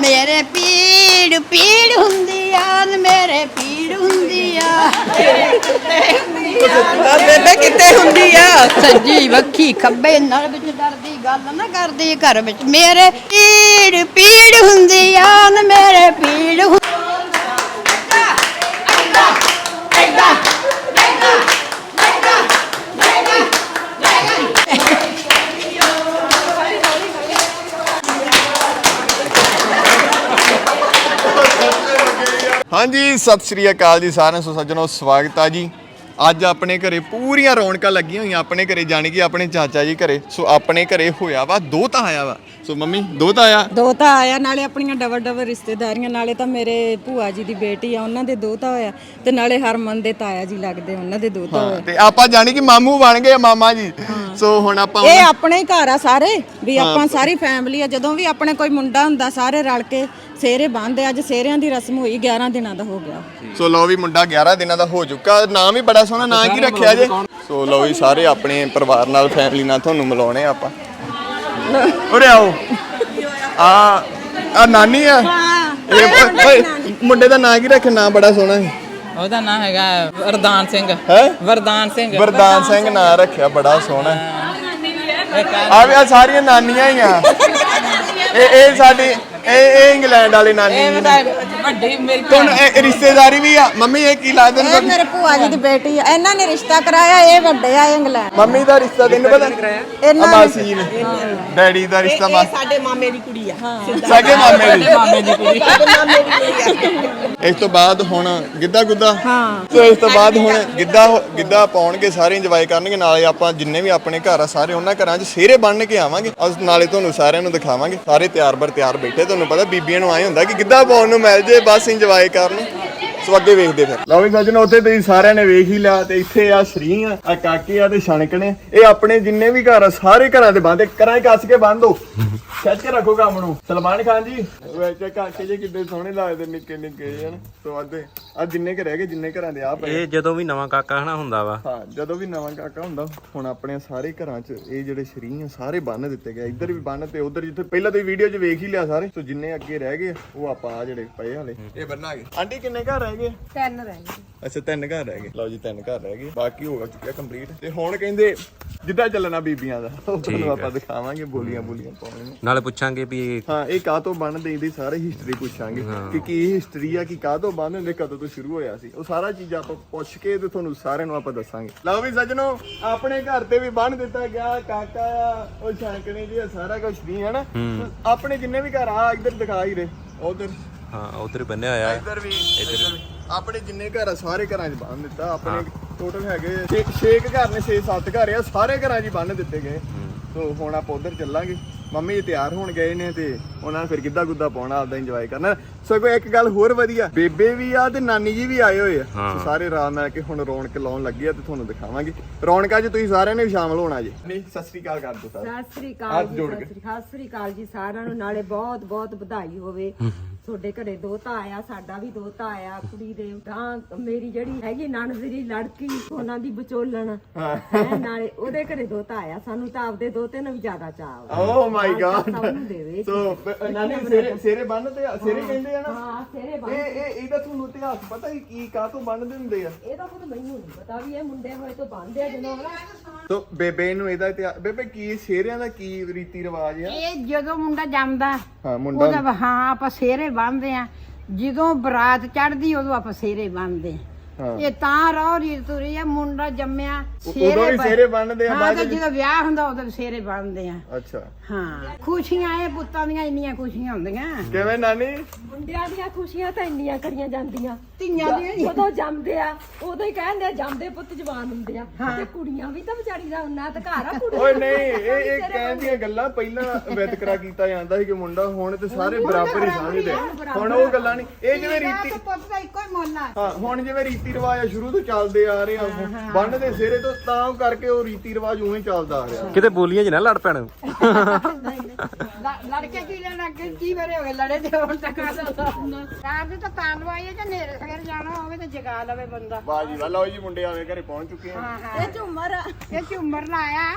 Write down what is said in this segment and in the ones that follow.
ਮੇਰੇ ਪੀੜ ਪੀੜ ਹੁੰਦੀ ਆ ਮੇਰੇ ਪੀੜ ਹੁੰਦੀ ਆ। ਆ ਬੇਬੇ ਕਿੱਥੇ ਹੁੰਦੀ ਆ? ਸੱਜੀ ਵੱਖੀ ਖੱਬੇ ਨਲ ਵਿੱਚ ਡਰਦੀ ਗੱਲ ਨਾ ਕਰਦੀ ਘਰ ਵਿੱਚ। ਮੇਰੇ ਪੀੜ ਪੀੜ ਹੁੰਦੀ ਆ ਮੇਰੇ ਪੀੜ ਹੁੰ- ਹਾਂਜੀ ਸਤਿ ਸ਼੍ਰੀ ਅਕਾਲ ਜੀ ਸਾਰਿਆਂ ਨੂੰ ਸੱਜਣੋ ਸਵਾਗਤ ਆ ਜੀ। ਅੱਜ ਆਪਣੇ ਘਰੇ ਪੂਰੀਆਂ ਰੌਣਕਾਂ ਲੱਗੀਆਂ ਹੋਈਆਂ ਆਪਣੇ ਘਰੇ ਜਾਣੀ ਕਿ ਆਪਣੇ ਚਾਚਾ ਜੀ ਘਰੇ। ਸੋ ਆਪਣੇ ਘਰੇ ਹੋਇਆ ਵਾ ਦੋਤਾ ਆਇਆ ਵਾ। ਸੋ ਮੰਮੀ ਦੋਤਾ ਆਇਆ? ਦੋ ਤਾਂ ਆਇਆ ਨਾਲੇ ਆਪਣੀਆਂ ਡਬਲ ਡਬਲ ਰਿਸ਼ਤੇਦਾਰੀਆਂ ਨਾਲੇ ਤਾਂ ਮੇਰੇ ਭੂਆ ਜੀ ਦੀ ਬੇਟੀ ਆ ਉਹਨਾਂ ਦੇ ਦੋ ਤਾਂ ਹੋਇਆ। ਤੇ ਨਾਲੇ ਹਰਮਨ ਦੇ ਤਾਇਆ ਜੀ ਲੱਗਦੇ ਉਹਨਾਂ ਦੇ ਦੋ ਤਾਂ ਹੋਇਆ। ਤੇ ਆਪਾਂ ਜਾਣੀ ਕਿ ਮਾਮੂ ਬਣ ਗਏ ਆ, ਮਾਮਾ ਜੀ। ਸੋ ਹੁਣ ਆਪਾਂ ਇਹ ਆਪਣੇ ਹੀ ਘਰ ਆ ਸਾਰੇ ਵੀ ਆਪਾਂ ਸਾਰੀ ਫੈਮਿਲੀ ਆ ਜਦੋਂ ਵੀ ਆਪਣੇ ਕੋਈ ਮੁੰਡਾ ਹੁੰਦਾ ਸਾਰੇ ਰਲ ਕੇ ਸੇਰੇ ਬੰਨ੍ਹਦੇ ਅੱਜ ਸੇਰਿਆਂ ਦੀ ਰਸਮ ਹੋਈ 11 ਦਿਨਾਂ ਦਾ ਹੋ ਗਿਆ। ਸੋ ਲਓ ਵੀ ਮੁੰਡਾ 11 ਦਿਨਾਂ ਦਾ ਹੋ ਚੁੱਕਾ। ਨਾਮ ਵੀ ਬੜਾ ਸੋਹਣਾ ਨਾਂ ਕੀ ਰੱਖਿਆ ਜੇ? ਸੋ ਲਓ ਵੀ ਸਾਰੇ ਆਪਣੇ ਪਰਿਵਾਰ ਨਾਲ ਫੈਮਿਲੀ ਨਾਲ ਤੁਹਾਨੂੰ ਮਿਲਾਉਣੇ ਆ ਆਪਾਂ। ਉਰੇ ਆਓ। ਆ ਆ ਨਾਨੀ ਆ। ਇਹ ਓਏ- ਮੁੰਡੇ ਦਾ ਨਾਂ ਕੀ ਰੱਖਿਆ? ਨਾਂ ਬੜਾ ਸੋਹਣਾ ਹੈ ਉਹਦਾ ਨਾਮ ਹੈਗਾ ਵਰਦਾਨ ਸਿੰਘ। ਹੈ? ਵਰਦਾਨ ਸਿੰਘ। ਵਰਦਾਨ ਸਿੰਘ ਨਾਂ ਰੱਖਿਆ ਬੜਾ ਸੋਹਣਾ। ਹੈ। ਆ ਵੀ ਆ ਸਾਰੀਆਂ ਨਾਨੀਆਂ ਹੀ ਆ। ਇਹ ਇਹ ਸਾਡੀ ਇਹ ਇਹ ਇੰਗਲੈਂਡ ਵਾਲੇ ਨਾਨੀ ਇਹ ਨੇ ਵੱਡੀ ਮੇਰੀ ਤੁਹਾਨੂੰ ਇਹ ਰਿਸ਼ਤੇਦਾਰੀ ਵੀ ਆ। ਮੰਮੀ ਇਹ ਕੀ ਲੱਗਦੇ ਨੇ ਇਹ ਮੇਰੇ ਭੂਆ ਜੀ ਦੀ ਬੇਟੀ ਆ। ਇਹਨਾਂ ਨੇ ਰਿਸ਼ਤਾ ਕਰਾਇਆ ਇਹ ਵੱਡੇ ਆ ਇੰਗਲੈਂਡ। ਮੰਮੀ ਦਾ ਰਿਸ਼ਤਾ ਤੈਨੂੰ ਪਤਾ? ਇਹਨਾਂ ਨੇ- ਮਾਸੀ ਜੀ ਨੇ। ਡੈਡੀ ਦਾ ਰਿਸ਼ਤਾ ਮਾਸੀ ਸਾਡੇ ਮਾਮੇ ਦੀ ਕੁੜੀ ਆ। ਸਗੇ ਮਾਮੇ ਦੀ। ਮਾਮੇ ਦੀ ਕੁੜੀ ਮਾਮੇ ਦੀ ਕੁੜੀ ਆ। ਇਸ ਤੋਂ ਬਾਅਦ ਹੁਣ ਗਿੱਧਾ ਗੁੱਦਾ ਹਾਂ। ਸੋ ਇਸ ਤੋਂ ਬਾਅਦ ਹੁਣ ਗਿੱਧਾ ਗਿੱਧਾ ਪਾਉਣਗੇ ਸਾਰੇ ਇੰਜੋਏ ਕਰਨਗੇ। ਨਾਲੇ ਆਪਾਂ ਜਿੰਨੇ ਵੀ ਆਪਣੇ ਘਰ ਆ ਸਾਰੇ ਉਹਨਾਂ ਘਰਾਂ 'ਚ ਸਿਹਰੇ ਬੰਨ ਕੇ ਆਵਾਂਗੇ। ਅਸ ਨਾਲੇ ਤੁਹਾਨੂੰ ਸਾਰਿਆਂ ਨੂੰ ਦਿਖਾਵਾਂਗੇ। ਸਾਰੇ ਤਿਆਰ ਬਰ ਤਿਆਰ ਬੈਠੇ ਤੁਹਾਨੂੰ। ਪਤਾ ਬੀਬੀਆਂ ਨੂੰ ਆਏ ਹੁੰਦਾ ਕਿ ਗਿੱਧਾ ਪਾਉਣ ਨੂੰ ਮਿਲ ਜੇ ਬਸ ਇੰਜੋਏ ਕਰਨ ਸੋ ਅੱਗੇ ਵੇਖਦੇ ਫਿਰ। ਲਓ ਵੀ ਸੱਜਣੋ ਉੱਥੇ ਤੁਸੀਂ ਸਾਰਿਆਂ ਨੇ ਵੇਖ ਹੀ ਲਿਆ ਤੇ ਇੱਥੇ ਆ ਸ਼ਰੀ ਆ ਆ ਕਾਕੇ ਆ ਤੇ ਛਣਕ ਨੇ। ਇਹ ਆਪਣੇ ਜਿੰਨੇ ਵੀ ਘਰ ਆ ਸਾਰੇ ਘਰਾਂ ਦੇ ਬੰਦ ਕਰਾਂ ਕੱਸ ਕੇ ਬੰਦ ਹੋ। ਖਿੱਚ ਕੇ ਰੱਖੋ ਕੰਮ ਨੂੰ। ਸਲਮਾਨ ਖਾਨ ਜੀ। ਵੈਸੇ ਕਾਕੇ ਜੇ ਕਿੱਡੇ ਸੋਹਣੇ ਲੱਗਦੇ ਨਿੱਕੇ ਨਿੱਕੇ ਜਿਹੇ ਹਨ ਸੋ ਅੱਧੇ ਆ ਜਿੰਨੇ ਘਰ ਹੈਗੇ ਜਿੰਨੇ ਘਰਾਂ ਦੇ ਆ ਪਏ। ਇਹ ਜਦੋਂ ਵੀ ਨਵਾਂ ਕਾਕਾ ਹਨਾ ਹੁੰਦਾ ਵਾ। ਹਾਂ ਜਦੋਂ ਵੀ ਨਵਾਂ ਕਾਕਾ ਹੁੰਦਾ ਹੁਣ ਆਪਣੇ ਸਾਰੇ ਘਰਾਂ 'ਚ ਇਹ ਜਿਹੜੇ ਸ਼ਰੀ ਆ ਸਾਰੇ ਬੰਨ ਦਿੱਤੇ ਗਏ। ਇੱਧਰ ਵੀ ਬੰਨ ਤੇ ਉਧਰ ਜਿੱਥੇ ਪਹਿਲਾਂ ਤੁਸੀਂ ਵੀਡੀਓ 'ਚ ਵੇਖ ਹੀ ਲਿਆ ਸਾਰੇ। ਸੋ ਜਿੰਨੇ ਅੱਗੇ ਰਹਿ ਗਏ ਉਹ ਆਪਾਂ ਆ ਜਿਹੜੇ ਪਏ ਹਲੇ ਇਹ ਬੰਨਾਂਗੇ। ਆਂਟੀ ਕਿੰਨੇ ਘਰ ਰਹਿ ਗਏ ਤਿੰਨ ਰਹਿ ਗਏ ਅੱਛਾ ਤਿੰਨ ਘਰ ਰਹਿ ਗਏ। ਲਓ ਜੀ ਤਿੰਨ ਘਰ ਰਹਿ ਗਏ। ਬਾਕੀ ਹੋ ਚੁੱਕਿਆ ਕੰਪਲੀਟ ਤੇ ਹੁਣ ਕਹਿੰਦੇ ਜਿੱਦਾਂ ਚੱਲਣਾ ਬੀਬੀਆਂ ਦਾ। ਉਹ ਤੁਹਾਨੂੰ ਆਪਾਂ ਦਿਖਾਵਾਂਗੇ ਬੋਲੀਆਂ ਬੋਲੀਆਂ ਪਾਉਣੀਆਂ। ਨਾਲੇ ਪੁੱਛਾਂਗੇ ਵੀ ਇਹ ਹਾਂ ਇਹ ਕਾਹ ਤੋਂ ਬਣਦੇ ਇਹਦੀ ਸਾਰੀ ਹਿਸਟਰੀ ਪੁੱਛਾਂਗੇ। ਕਿ ਕੀ ਹਿਸਟਰੀ ਆ ਕਿ ਕਾਹ ਤੋਂ ਬਣਦੇ ਹੁੰਦੇ ਕਦੋਂ ਤੋਂ ਸ਼ੁਰੂ ਹੋਇਆ ਸੀ। ਉਹ ਸਾਰਾ ਚੀਜ਼ਾਂ ਆਪਾਂ ਪੁੱਛ ਕੇ ਤੇ ਤੁਹਾਨੂੰ ਸਾਰਿਆਂ ਨੂੰ ਆਪਾਂ ਦੱਸਾਂਗੇ। ਲਓ ਵੀ ਸੱਜਣੋ ਆਪਣੇ ਘਰ ਤੇ ਵੀ ਬੰਨ ਦਿੱਤਾ ਗਿਆ ਕਾਕਾ ਆ ਉਹ ਸ਼ਾਂਕਣੇ ਜੀ ਆ ਸਾਰਾ ਕੁਝ ਨਹੀਂ ਹੈ ਨਾ। ਆਪਣੇ ਜਿੰਨੇ ਵੀ ਘਰ ਆ ਇੱਧਰ ਦਿਖਾ ਹੀ ਰਹੇ ਉਧਰ। ਹਾਂ ਉਧਰ ਬੰਨਿਆ ਹੋਇਆ। ਹੈ। ਇੱਧਰ ਵੀ। ਇੱਧਰ ਵੀ। ਆਪਣੇ ਜਿੰਨੇ ਘਰ ਆ ਸਾਰੇ ਘਰਾਂ 'ਚ ਬੰਨ ਦਿੱਤਾ। ਆਪਣੇ ਟੋਟਲ ਹੈਗੇ 6 ਘਰ ਨੇ 6-7 ਘਰ ਆ ਸਾਰੇ ਘਰਾਂ 'ਚ ਹੀ ਬੰਨ ਦਿੱਤੇ ਗਏ। ਸੋ ਹੁਣ ਆਪਾਂ ਉਧਰ ਚੱਲਾਂਗੇ। ਮੰਮੀ ਜੀ ਤਿਆਰ ਹੋਣ ਗਏ ਨੇ ਤੇ ਉਹਨਾਂ ਨੇ ਫਿਰ ਗਿੱਧਾ ਗੁੱਦਾ ਪਾਉਣਾ ਆਪਦਾ ਇੰਜੋਏ ਕਰਨਾ। ਸਗੋਂ ਇੱਕ ਗੱਲ ਹੋਰ ਵਧੀਆ ਬੇਬੇ ਵੀ ਆ ਤੇ ਨਾਨੀ ਜੀ ਵੀ ਆਏ ਹੋਏ ਆ। ਸੋ ਸਾਰੇ ਰਾਤ ਨਾਲ ਕੇ ਹੁਣ ਰੌਣਕ ਲਾਉਣ ਲੱਗੇ ਆ ਤੇ ਤੁਹਾਨੂੰ ਦਿਖਾਵਾਂਗੇ। ਰੌਣਕਾਂ 'ਚ ਤੁਸੀਂ ਸਾਰਿਆਂ ਨੇ ਵੀ ਸ਼ਾਮਲ ਹੋਣਾ ਜੀ। ਨਹੀਂ ਸਤਿ ਸ੍ਰੀ ਅਕਾਲ ਕਰ ਦਿਓ ਸਾਰੇ। ਸਤਿ ਸ੍ਰੀ ਅਕਾਲ ਜੀ ਜੋੜ ਸਤਿ ਕੇ। ਸ੍ਰੀ ਅਕਾਲ। ਸਤਿ ਸ੍ਰੀ ਅਕਾਲ ਜੀ ਸਾਰਿਆਂ ਨੂੰ। ਨਾਲੇ ਬਹੁਤ ਬਹੁਤ ਵਧਾਈ ਹੋਵੇ। ਤੁਹਾਡੇ ਘਰੇ ਦੋਤਾ ਆਇਆ ਸਾਡਾ ਵੀ ਦੋਤਾ ਆਇਆ ਕੁੜੀ ਦੇ ਗਾਂ ਮੇਰੀ ਜਿਹੜੀ ਹੈਗੀ ਨਣਦਰੀ ਲੜਕੀ ਉਹਨਾਂ ਦੀ ਵਿਚੋਲਣ। ਹੈਂ, ਨਾਲੇ ਉਹਦੇ ਘਰੇ ਦੋਤਾ ਆਇਆ ਸਾਨੂੰ ਤਾਂ ਆਪਦੇ ਦੋਤੇ ਨੂੰ ਵੀ ਜ਼ਿਆਦਾ ਚਾਅ ਵਾ ਓ ਮਾਈ ਗॉड ਸਭ ਨੂੰ ਦੇਵੇ ਸੋ ਬ- ਨਾਨੀ ਸਿਰੇ ਸਿਰੇ ਬੰਨ ਤੇ ਸਿਰੇ ਕਹਿੰਦੇ ਆ ਨਾ। ਹਾਂ ਸਿਰੇ ਬੰਨ ਇਹ ਇਹ ਇਹਦਾ ਤੁਹਾਨੂੰ ਇਤਿਹਾਸ ਪਤਾ ਹੀ ਕੀ ਕਾਹ ਤੋਂ ਬੰਨਦੇ ਹੁੰਦੇ ਆ। ਇਹ ਤਾਂ ਖੁਦ ਮੈਨੂੰ ਨਹੀਂ ਪਤਾ ਵੀ ਇਹ ਮੁੰਡੇ ਹੋਏ ਤੋਂ ਬੰਨਦੇ ਆ ਜਦੋਂ ਹਨਾ ਤੋ ਬੇਬੇ ਨੂੰ ਇਹਦਾ ਇਤਿਹਾਸ ਬੇਬੇ ਕੀ ਸ਼ੇਰਿਆਂ ਦਾ ਕੀ ਰੀਤੀ ਰਿਵਾਜ ਆ? ਇਹ ਜਦੋਂ ਮੁੰਡਾ ਜੰਮਦਾ ਹਾਂ ਮੁੰਡਾ ਉਹਦਾ ਹਾਂ ਆਪਾਂ ਸੇਰੇ ਬੰਨਦੇ ਆ ਜਦੋਂ ਬਰਾਤ ਚੜਦੀ ਉਦੋਂ ਆਪਾਂ ਸਿਹਰੇ ਬੰਨਦੇ ਆ ਹਾਂ। ਇਹ ਤਾਂ ਰੋ ਰੀ ਤੁਰੀ ਆ ਮੁੰਡਾ ਜੰਮਿਆ ਉਦੋਂ ਵੀ ਸਿਹਰੇ ਬੰਨ੍ਹਦੇ ਆ, ਹਾਂ ਬਾਅਦ ਵਿੱਚ- ਜਦੋਂ ਵਿਆਹ ਹੁੰਦਾ ਉਦੋਂ ਸੇਰੇ ਬੰਨਦੇ ਆ। ਅੱਛਾ। ਹਾਂ ਖੁਸ਼ੀਆਂ ਇਹ ਪੁੱਤਾਂ ਦੀਆਂ ਇੰਨੀਆਂ ਖੁਸ਼ੀਆਂ ਹੁੰਦੀਆਂ। ਕਿਵੇਂ ਨਾਨੀ? ਮੁੰਡਿਆਂ ਦੀਆਂ ਖੁਸ਼ੀਆਂ ਤਾਂ ਇੰਨੀਆਂ ਕਰੀਆਂ ਜਾਂਦੀਆਂ। ਧੀਆਂ ਦੀਆਂ। ਜਦੋਂ ਜੰਮਦੇ ਆ ਉਦੋਂ ਹੀ ਕਹਿੰਦੇ ਆ ਜੰਮਦੇ ਪੁੱਤ ਜਵਾਨ ਹੁੰਦੇ ਆ। ਤੇ ਕੁੜੀਆਂ ਵੀ ਤਾਂ ਵਿਚਾਰੀ ਦਾ ਉਹਨਾਂ ਤੇ ਘਰ ਆ ਕੁੜੀ ਓਏ ਨਹੀਂ ਇਹ ਇਹ ਕਹਿਣ ਦੀਆਂ ਗੱਲਾਂ ਪਹਿਲਾਂ ਵਿਤਕਰਾ ਕੀਤਾ ਜਾਂਦਾ ਸੀ ਕਿ ਮੁੰਡਾ ਹੁਣ ਤੇ ਸਾਰੇ ਬਰਾਬਰ ਹੀ ਸਮਝਦੇ। ਹੁਣ ਉਹ ਗੱਲਾਂ ਨਹੀਂ ਇਹ ਜਿਵੇਂ ਰੀਤੀ ਪੁੱਤ ਦਾ ਇੱਕੋ ਹੀ ਮੁੱਲ ਆ। ਹਾਂ ਹੁਣ ਜਿਵੇਂ ਰੀਤੀ ਰੀਤੀ ਰਿਵਾਜ ਆ, ਸ਼ੁਰੂ ਤੋਂ ਚੱਲਦੇ ਆ ਰਹੇ ਆ। ਬੰਨ ਦੇ ਸਿਰੇ ਤੋਂ ਤਾਂ ਕਰਕੇ ਉਹ ਰੀਤੀ ਰਿਵਾਜ ਉਵੇਂ ਹੀ ਚੱਲਦਾ ਆ ਰਿਹਾ। ਕਿਤੇ ਬੋਲੀਆਂ 'ਚ ਨਾ ਲੜ ਪੈਣ। ਲੜਕੇ ਕੀ ਲੈਣ ਅੱਗੇ ਕੀ ਬਰੇ ਹੋ ਗਏ ਲੜੇ ਤੇ ਹੁਣ ਤੱਕ ਕਾਰ ਦੇ ਤਾਂ ਤਾਂ ਲਵਾਈ ਹੈ ਜੇ ਨੇਰੇ ਸਵੇਰ ਜਾਣਾ ਹੋਵੇ ਤਾਂ ਜਗਾ ਲਵੇ ਬੰਦਾ। ਬਾਜੀ ਵਾ ਲਓ ਜੀ ਮੁੰਡੇ ਆਵੇ ਘਰੇ ਪਹੁੰਚ ਚੁੱਕੇ ਆ। ਇਹ ਝੁੰਮਰ ਇਹ ਝੁੰਮਰ ਲਾਇਆ।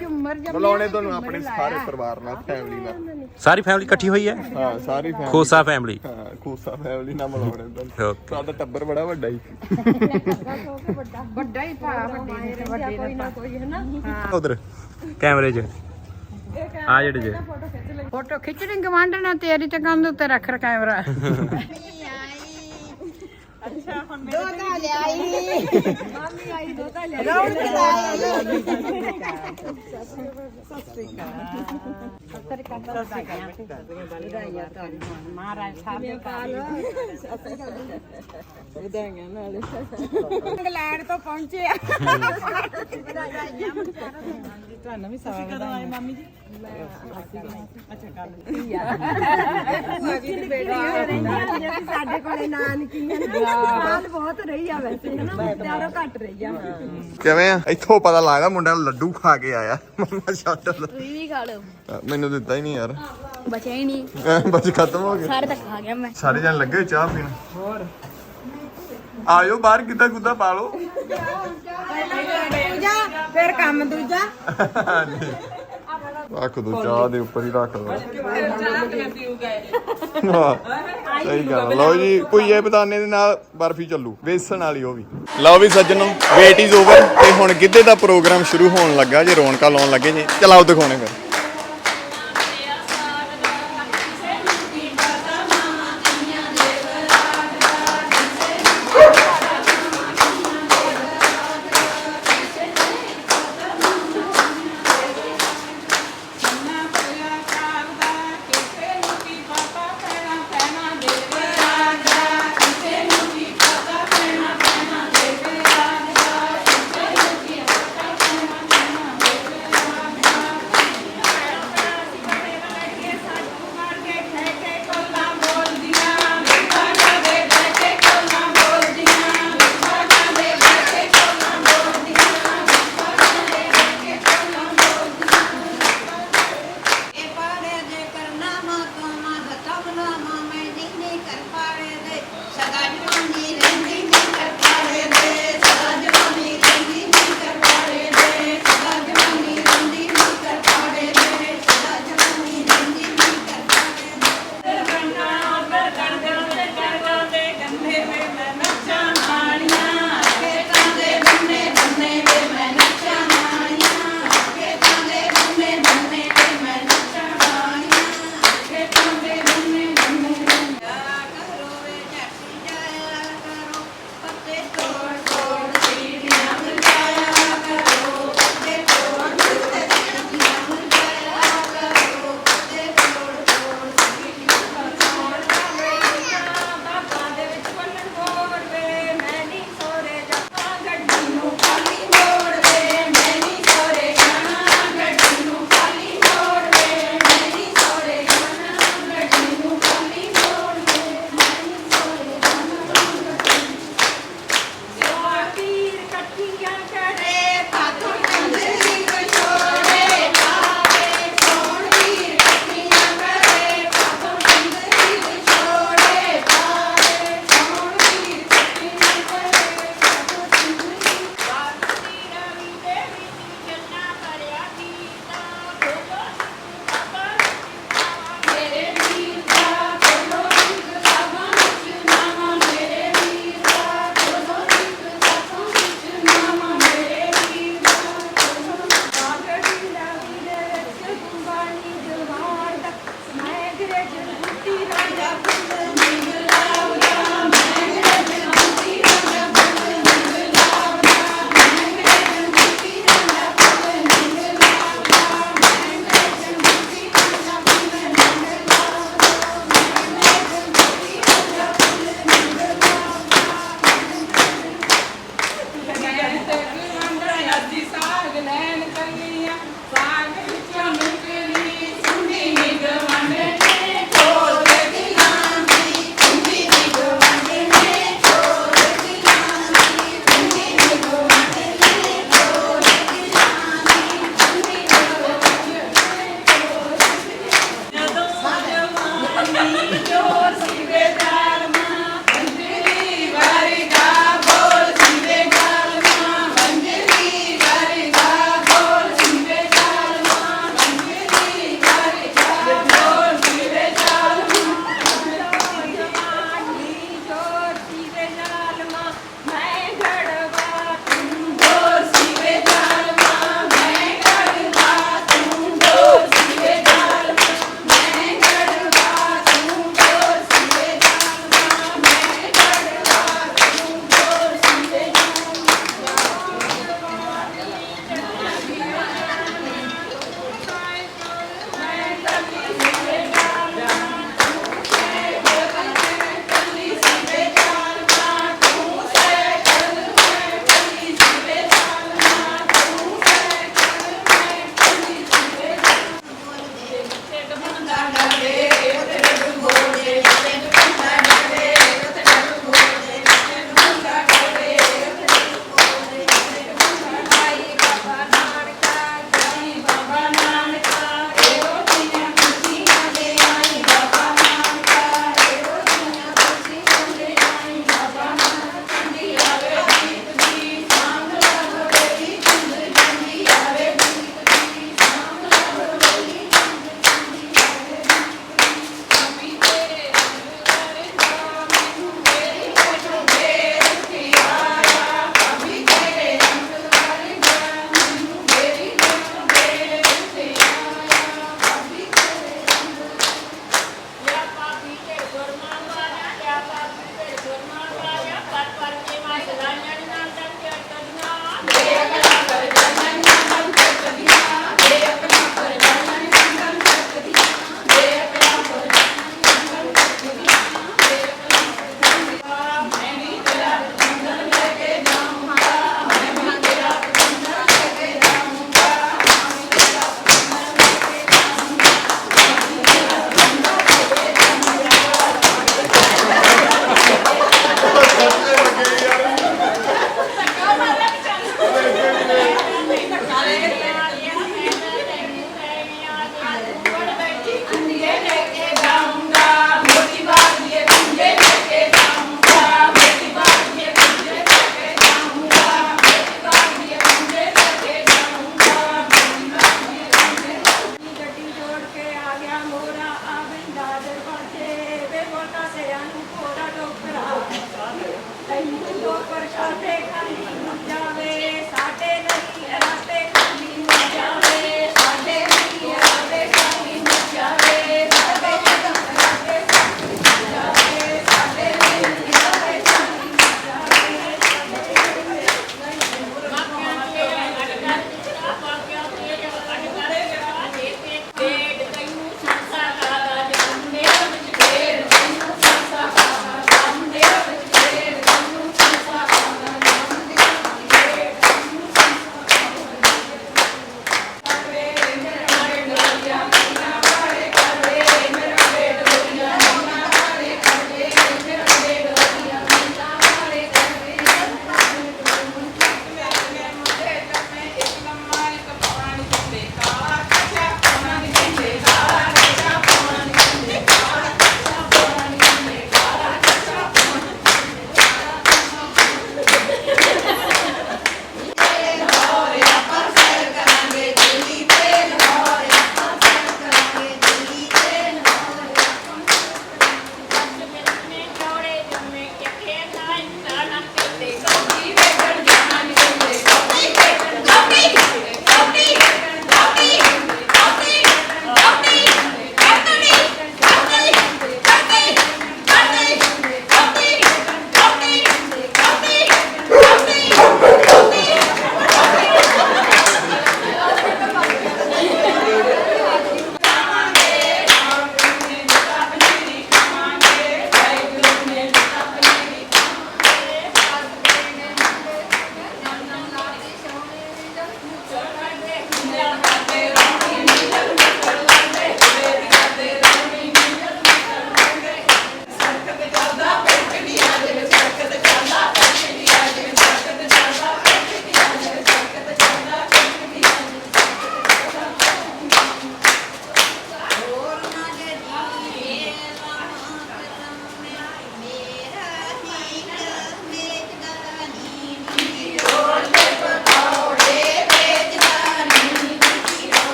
ਝੁੰਮਰ ਜੰਮਿਆ ਬੁਲਾਉਣੇ ਤੁਹਾਨੂੰ ਆਪਣੇ ਸਾਰੇ ਪਰਿਵਾਰ ਨਾਲ ਫੈਮਿਲੀ ਨਾਲ। ਸਾਰੀ ਫੈਮਿਲੀ ਇਕੱਠੀ ਹੋਈ ਹੈ? ਹਾਂ ਸਾਰੀ ਫੈਮਿਲੀ ਖੋਸਾ ਫੈਮਿਲੀ ਹਾਂ ਖੂਸਾ ਫੈਮਿਲੀ ਨਾਲ ਬੁਲਾਉਣੇ ਤੁਹਾਨੂੰ। ਸਾਡਾ ਟੱਬਰ ਬੜਾ ਵੱਡਾ ਹੀ। ਵੱਡਾ ਹੀ ਭਾ ਵੱਡੇ ਨੇ ਵੱਡੇ ਨੇ ਕੋਈ ਹੈ। ਨਾ ਉਧਰ ਕੈਮਰੇ 'ਚ। ਆ ਜਿਹੜੇ ਜੇ। ਫੋਟੋ ਖਿੱਚਣੀ ਗਵਾਂਢਣਾ ਤੇਰੀ ਤੇ ਕੰਧ ਉੱਤੇ ਰੱਖ ਰ ਕੈਮਰਾ। ਅੱਛਾ। ਹੁਣ ਦੋ ਤਾਂ ਲਿਆਈ ਮਾਮੀ ਆਈ ਦੋ ਤਾਂ ਲਿਆਈ ਰੌਣਕ ਲਾਈ ਮਹਾਰਾਜ ਸਾਹਿਬ ਦੇ ਇੰਗਲੈਂਡ ਤੋਂ ਪਹੁੰਚੇ ਆ। ਤੁਹਾਨੂੰ ਵੀ ਸਵਾ ਵਧਾਈਆਂ ਮਾਮੀ ਜੀ ਸਾਡੇ ਕੋਲੇ ਨਾਨਕੀਆਂ ਨਾ। ਹਾਲ ਬਹੁਤ ਰਹੀ ਆ ਵੈਸੇ ਹਨਾ ਪਿਆਰੋ ਘੱਟ ਰਹੀ ਆ। ਕਿਵੇਂ ਆ? ਇੱਥੋਂ ਪਤਾ ਲੱਗਦਾ ਮੁੰਡਾ ਲੱਡੂ ਖਾ ਕੇ ਆਇਆ। ਮੰਮਾ ਛੱਡ ਤੁਸੀਂ ਵੀ ਖਾ ਲਓ। ਮੈਨੂੰ ਦਿੱਤਾ ਹੀ ਨਹੀਂ ਯਾਰ। ਬਚਿਆ ਹੀ ਨਹੀਂ। ਬਸ ਖਤਮ ਹੋ ਗਿਆ। ਸਾਰੇ ਤੱਕ ਖਾ ਗਿਆ ਮੈਂ। ਸਾਰੇ ਜਣ ਲੱਗੇ ਚਾਹ ਪੀਣ। ਹੋਰ ਆਇਓ ਬਾਹਰ ਕਿੱਦਾਂ ਗੁੱਦਾ ਪਾ ਲਓ। ਫਿਰ ਕੰਮ ਦੂਜਾ। ਰੱਖ ਦੋ ਚਾਹ ਦੇ ਉੱਪਰ ਹੀ ਰੱਖ ਦੋ। ਚਾਹ ਹਾਂ, ਸਹੀ ਗੱਲ। ਲਓ ਜੀ ਭੁਈਏ ਬਦਾਨੇ ਦੇ ਨਾਲ ਬਰਫੀ ਚੱਲੂ ਵੇਸਣ ਵਾਲੀ ਉਹ ਵੀ। ਲਓ ਵੀ ਸੱਜਣੋ ਵੇਟ ਇਜ਼ ਓਵਰ ਤੇ ਹੁਣ ਗਿੱਧੇ ਦਾ ਪ੍ਰੋਗਰਾਮ ਸ਼ੁਰੂ ਹੋਣ ਲੱਗਾ ਜੇ ਰੌਣਕਾਂ ਲਾਉਣ ਲੱਗੇ ਜੀ। ਚਲਾਓ ਦਿਖਾਉਣੇ ਫਿਰ।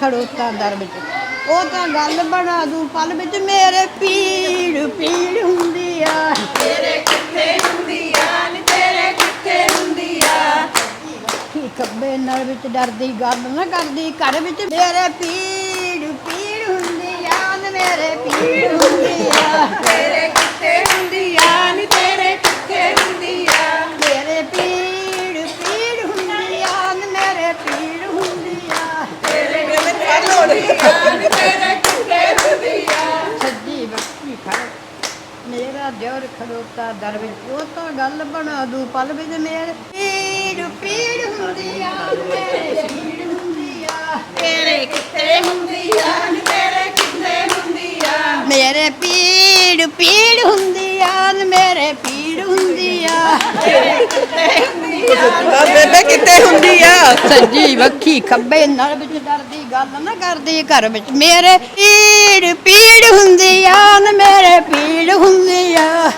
ਖੜੋਤਾ ਦਰ ਵਿੱਚ। ਉਹ ਤਾਂ ਗੱਲ ਬਣਾ ਦੂ ਪਲ ਵਿੱਚ ਮੇਰੇ ਪੀੜ ਪੀੜ ਹੁੰਦੀ ਆ। ਤੇਰੇ ਕਿੱਥੇ ਹੁੰਦੀ ਆ ਨੀ ਤੇਰੇ ਕਿੱਥੇ ਹੁੰਦੀ ਆ। ਵੱਖੀ ਖੱਬੇ ਨਰ ਵਿੱਚ ਡਰਦੀ ਗੱਲ ਨਾ ਕਰਦੀ ਘਰ ਵਿੱਚ ਮੇਰੇ ਪੀੜ ਪੀੜ ਹੁੰਦੀ ਆ ਨੀ ਮੇਰੇ ਪੀੜ ਹੁੰਦੀ ਆ। ਤੇਰੇ ਕਿੱਥੇ ਹੁੰਦੀ ਆ ਨੀ ਤੇਰੇ ਕਿੱਥੇ ਹੁੰਦੀ ਸੱਜੀ ਬੱਕੀ ਖੜ ਮੇਰਾ ਦਿਓਰ ਖੜੋਤਾ ਦਰ ਵਿੱਚ। ਉਹ ਤਾਂ ਗੱਲ ਬਣਾ ਦੂ ਪਲ ਵਿੱਚ ਮੇਰੇ। ਪੀੜ ਪੀੜ ਹੁੰਦੀ ਆ ਮੇਰੇ ਪੀੜ ਹੁੰਦੀ ਆ। ਤੇਰੇ ਕਿੱਥੇ ਹੁੰਦੀ ਆ ਨੀ ਤੇਰੇ ਕਿੱਥੇ ਹੁੰਦੀ ਆ। ਮੇਰੇ ਪੀੜ ਪੀੜ ਹੁੰਦੀ ਆ ਮੇਰੇ ਪੀੜ ਹੁੰਦੀ ਆ। ਬੇਬੇ ਕਿੱਥੇ ਹੁੰਦੀ ਆ? ਸੱਜੀ ਵੱਖੀ ਖੱਬੇ ਨਲ ਵਿੱਚ ਡਰਦੀ ਗੱਲ ਨਾ ਕਰਦੀ ਘਰ ਵਿੱਚ। ਮੇਰੇ ਪੀੜ ਪੀੜ ਹੁੰਦੀ ਆ ਨ ਮੇਰੇ ਪੀੜ ਹੁੰਦੀ ਆ।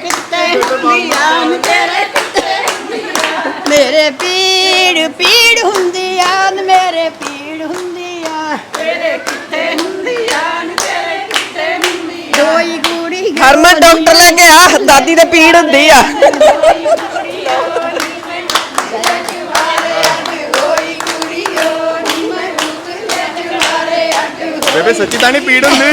ਕਿੱਥੇ ਹੁੰਦੀ ਆ ਨ ਤੇਰੇ ਮੇਰੇ ਪੀੜ ਪੀੜ ਹੁੰਦੀ ਆ ਨ ਮੇਰੇ ਪੀੜ ਹੁੰਦੀ ਆ। ਤੇਰੇ ਕਿੱਥੇ ਹੁੰਦੀ ਆ ਨ ਤੇਰੇ ਕਿੱਥੇ ਹੁੰਦੀ ਆ। ਦੋਈ ਗੂੜੀ ਹਰਮਨ ਡਾਕਟਰ ਲੈ ਕੇ ਆ ਦਾਦੀ ਦੇ ਪੀੜ ਹੁੰਦੀ ਆ। ਬੇਬੇ ਸੱਚੀ ਤਾਂ ਨਹੀਂ ਪੀੜ ਹੁੰਦੀ।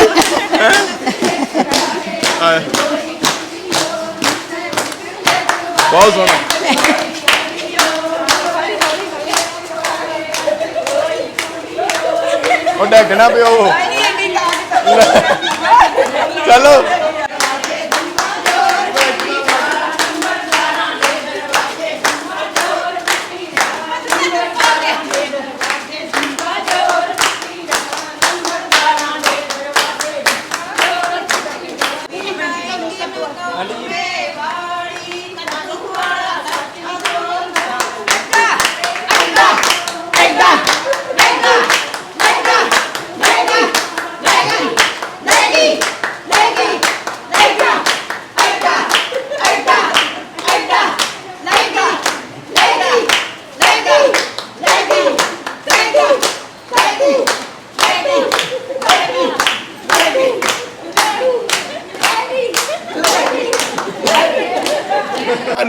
ਬਹੁਤ ਸੋਹਣਾ। ਉਹ ਡੱਗਣਾ ਪਿਓ। ਚਲੋ।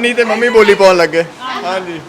ਅੰਨੀ ਤੇ ਮੰਮੀ ਬੋਲੀ ਪਾਉਣ ਲੱਗੇ। ਹਾਂਜੀ।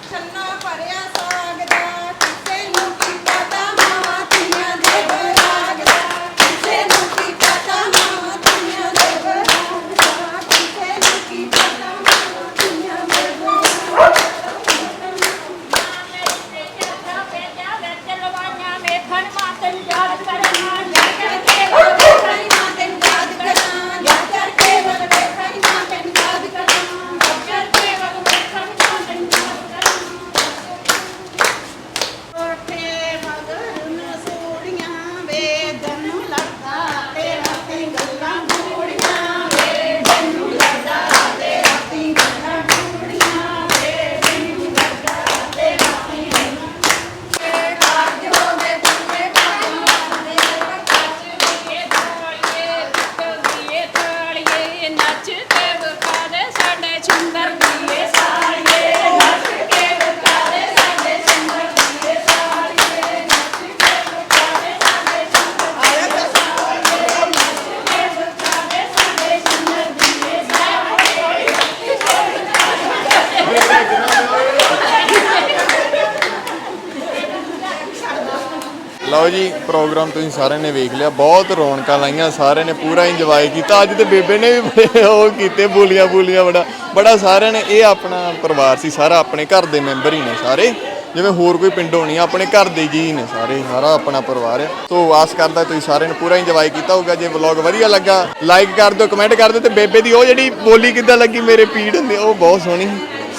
ਲਓ ਜੀ ਪ੍ਰੋਗਰਾਮ ਤੁਸੀਂ ਸਾਰਿਆਂ ਨੇ ਵੇਖ ਲਿਆ ਬਹੁਤ ਰੌਣਕਾਂ ਲਾਈਆਂ ਸਾਰਿਆਂ ਨੇ ਪੂਰਾ ਇੰਜੋਏ ਕੀਤਾ। ਅੱਜ ਤੇ ਬੇਬੇ ਨੇ ਵੀ ਬੜੇ ਉਹ ਕੀਤੇ ਬੋਲੀਆਂ ਬੋਲੀਆਂ ਬੜਾ ਬੜਾ ਸਾਰਿਆਂ ਨੇ ਇਹ ਆਪਣਾ ਪਰਿਵਾਰ ਸੀ ਸਾਰਾ ਆਪਣੇ ਘਰ ਦੇ ਮੈਂਬਰ ਹੀ ਨੇ ਸਾਰੇ। ਜਿਵੇਂ ਹੋਰ ਕੋਈ ਪਿੰਡ ਹੋਣੀ ਆ, ਆਪਣੇ ਘਰ ਦੇ ਜੀ ਨੇ ਸਾਰੇ ਸਾਰਾ ਆਪਣਾ ਪਰਿਵਾਰ ਹੈ। ਸੋ ਆਸ ਕਰਦਾ ਤੁਸੀਂ ਸਾਰਿਆਂ ਨੇ ਪੂਰਾ ਇੰਜੋਏ ਕੀਤਾ ਹੋਊਗਾ ਜੇ ਵਲੌਗ ਵਧੀਆ ਲੱਗਾ ਲਾਈਕ ਕਰ ਦਿਓ ਕਮੈਂਟ ਕਰ ਦਿਓ ਤੇ ਬੇਬੇ ਦੀ ਉਹ ਜਿਹੜੀ ਬੋਲੀ ਕਿੱਦਾਂ ਲੱਗੀ ਮੇਰੇ ਪੀੜ ਹੁੰਦੇ ਉਹ ਬਹੁਤ ਸੋਹਣੀ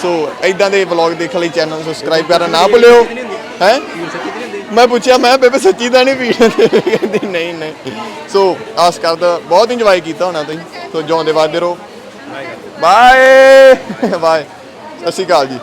ਸੋ। ਐਦਾਂ ਦੇ ਵਲੌਗ ਦੇਖਣ ਲਈ ਚੈਨਲ ਨੂੰ ਸਬਸਕ੍ਰਾਈਬ ਕਰਨਾ ਨਾ ਭੁੱਲਿਓ ਹੈ? ਮੈਂ ਪੁੱਛਿਆ, ਮੈਂ ਬੇਬੇ, ਸੱਚੀ ਤਾਂ ਨਹੀਂ ਪੀੜ ਕਹਿੰਦੀ, ਨਹੀਂ ਨਹੀਂ। ਸੋ ਆਸ ਕਰਦਾ ਬਹੁਤ ਇੰਜੋਏ ਕੀਤਾ ਹੋਣਾ ਤੁਸੀਂ। ਸੋ ਜਿਉਂਦੇ ਵਾਦੇ ਰਹੋ। ਬਾਏ ਬਾਏ ਸਤਿ ਸ਼੍ਰੀ ਅਕਾਲ ਜੀ।